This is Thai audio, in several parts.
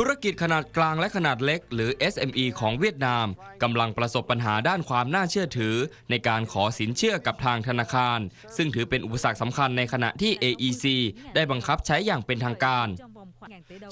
ธุรกิจขนาดกลางและขนาดเล็ก หรือ SME ของเวียดนามกำลังประสบปัญหาด้านความน่าเชื่อถือ ในการขอสินเชื่อกับทางธนาคาร ซึ่งถือเป็นอุปสรรคสำคัญในขณะที่ AEC ได้บังคับใช้อย่างเป็นทางการ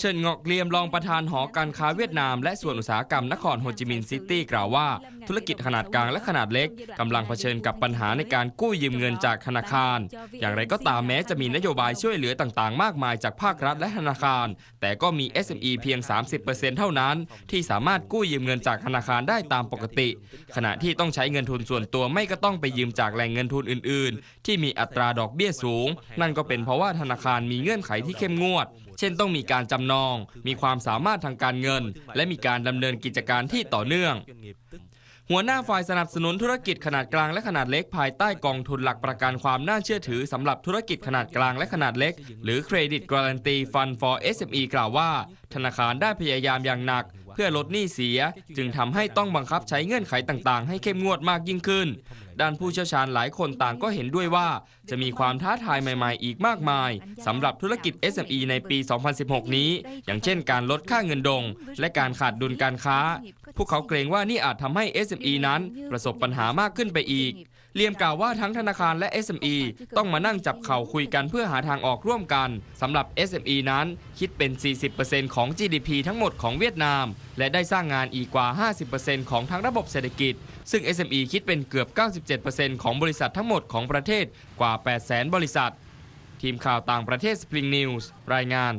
เชิญงอกเลียมรองประธานหอการค้าเวียดนาม และส่วนอุตสาหกรรมนครโฮจิมินห์ซิตี้กล่าวว่า ธุรกิจขนาดกลางและขนาดเล็กกำลังเผชิญกับปัญหาในการกู้ยืมเงินจากธนาคาร อย่างไรก็ตามแม้จะมีนโยบายช่วยเหลือต่างๆ มากมายจากภาครัฐและธนาคาร แต่ก็มี SME เพียง 30%เท่านั้น ที่สามารถกู้ยืมเงินจากธนาคารได้ตามปกติ ขณะที่ต้องใช้เงินทุนส่วนตัวไม่ก็ต้องไปยืมจากแหล่งเงินทุนอื่น ๆ ที่มีอัตราดอกเบี้ยสูง นั่นก็เป็นเพราะว่าธนาคารมีเงื่อนไขที่เข้มงวด เช่นต้องมีการจำนอง มีความสามารถทางการเงิน และมีการดำเนินกิจการที่ต่อเนื่อง หัวหน้าฝ่ายสนับสนุนธุรกิจขนาดกลางและขนาดเล็กภายใต้กองทุนหลักประกันความน่าเชื่อถือสำหรับธุรกิจขนาดกลางและขนาดเล็ก หรือ Credit Guarantee Fund for SME กล่าวว่า ธนาคารได้พยายามอย่างหนัก เพื่อลดหนี้เสีย จึงทำให้ต้องบังคับใช้เงื่อนไขต่างๆ ให้เข้มงวดมากยิ่งขึ้น ด้านผู้เชี่ยวชาญหลายคนต่างก็เห็นด้วยว่า จะมีความท้าทายใหม่ ๆ อีกมากมายสำหรับธุรกิจ SME ในปี 2016 นี้ อย่างเช่นการลดค่าเงินดง และการขาดดุลการค้า พวกเขาเกรงว่านี่อาจทำให้ SME นั้นประสบปัญหามากขึ้นไปอีก เลียมกล่าวว่าทั้งธนาคารและ SME ต้องมานั่งจับเข่าคุยกันเพื่อหาทางออกร่วมกันสำหรับ SME นั้นคิดเป็น 40%ของ GDP ทั้งหมดของเวียดนาม และได้สร้างงานอีกกว่า 50%ของทั้งระบบเศรษฐกิจ ซึ่ง SME คิดเป็นเกือบ 97%ของบริษัททั้งหมดของประเทศกว่า 800,000 บริษัท ทีมข่าวต่างประเทศ Spring News รายงาน